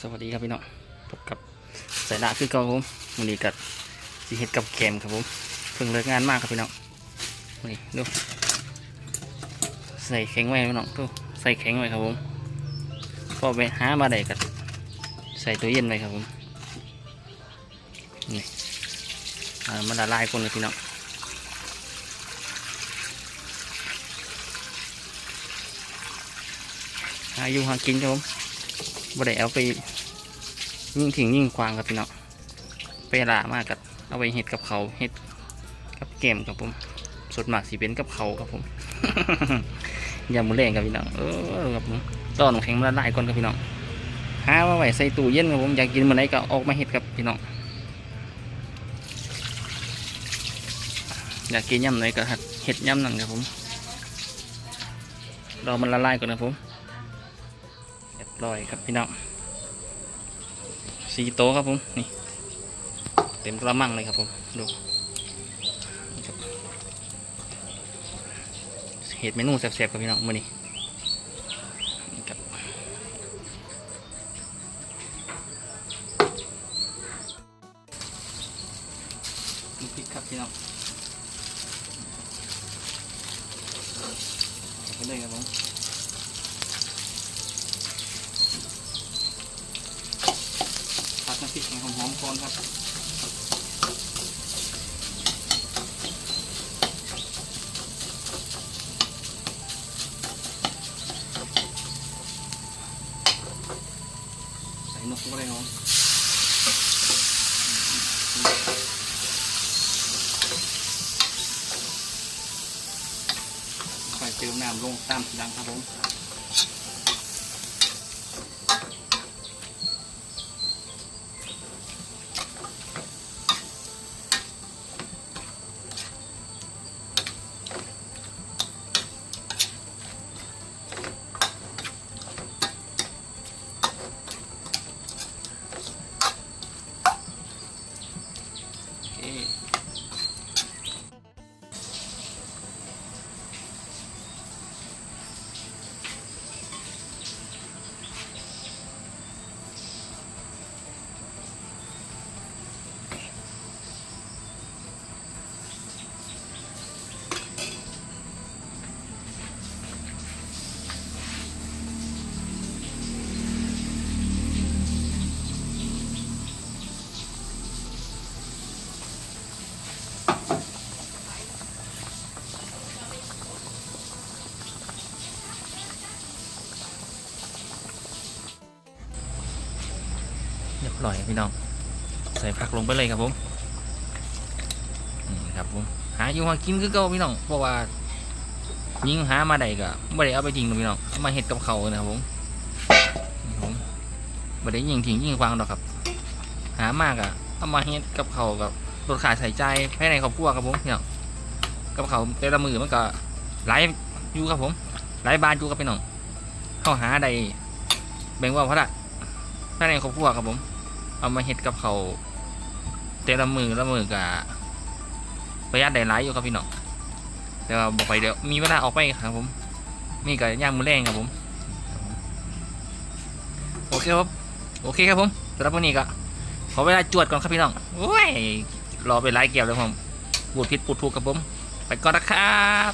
สวัสดีครับพี่น้องพบกับสายดาคือเก่าครับผมวันนี้กับสีเห็ดกับแกมครับผมเพิ่งเลิกงานมากครับพี่น้องวันนี้ดูใส่แข็งไว้พี่น้องดูใส่แข็งไว้ครับผมพอไปหามาได้กับใส่ตัวเย็นไว้ครับผมนี่มันละลายคนเลยพี่น้องหายู่หากินครับผม บ่ได้เอาไปยิ่งทิ้งยิ่งควางครับพี่น้องไปลามากกับเอาไปเห็ดกับเขาเห็ดกับแกมครับผมสดมากสีเป็นกับเขาวครับผมยำหมูแรงครับพี่น้องเออครับผมต้อนำแข็งมาละลายก่อนครับพี่น้องหามาไว้ใส่ตู้เย็นครับผมอยากกินเมื่อไหรก็ออกมาเห็ดครับพี่น้องอยากกินยำไหนก็เห็ดยำนั่นครับผมรอมันละลายก่อนนะผม ร้อยครับพี่น้องสีโตครับผมนี่เต็มกระมังเลยครับผมดูเห็ดเมนูแซ่บๆครับพี่น้องมือนี้นี่ครับพริกครับพี่น้องเอาไปเลยครับผม ผัดน้ำพ ริกให้หอมๆก่อนครับใส่นกก็ได้น้องค่อยเติมน้ำลงตามทีหลังครับผม ร้อยพี่น้อง ใส่ผักลงไปเลยครับผมนี่ครับผมหาอยู่หากินคือเก่าพี่น้องเพราะว่ายิงหามาได้ก็ไม่ได้เอาไปทิ้งหรอกพี่น้องมาเห็ดกับเขานะครับผมนี่ผมไม่ได้ยิงทิ้งยิงควางหรอกครับ หามากอะเอามาเฮ็ดกับเขากับรถขายใส่ใจภายในครอบครัวครับผมพี่น้องกับเขาแต่ละมือมันก็หลายอยู่ครับผมหลายบาทอยู่ครับพี่น้องเข้าหาได้แบ่งว่าเพราะละภายในครอบครัวครับผม เอามาเฮ็ดกับเขาวแต่ละมือละมือกับประหยัดได้หลายอยู่ครับพี่น้องแต่ว่าบอกไปเดี๋ยวมีเวลาออกไปครับผมมีกับย่างมือแรงครับผม โอเคครับโอเคครับผมสำหรับวันนี้ก็ขอเวลาจวดก่อนครับพี่น้องโอ้ยรอไปไล่เกี่ยวเลยผมบูดผิดปูดถูกครับผม ไปก่อนนะครับ